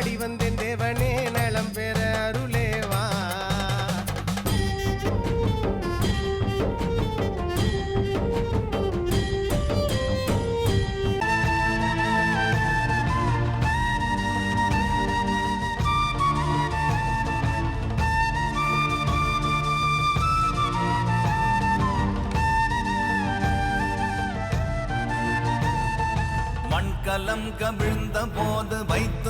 காணவே பாடி வந்தேன் தேவனே நலம் பெற அருளேவா. கலம் கவிழ்ந்த போது வைத்து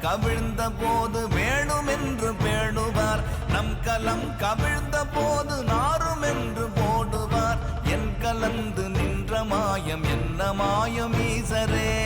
கவிழ்ந்த போது வேணுமென்று பேணுவார். நம் கலம் கவிழ்ந்த போது நாரும் என்று போடுவார். என் கலந்து நின்ற மாயம் என்ன மாயம் ஈசரே?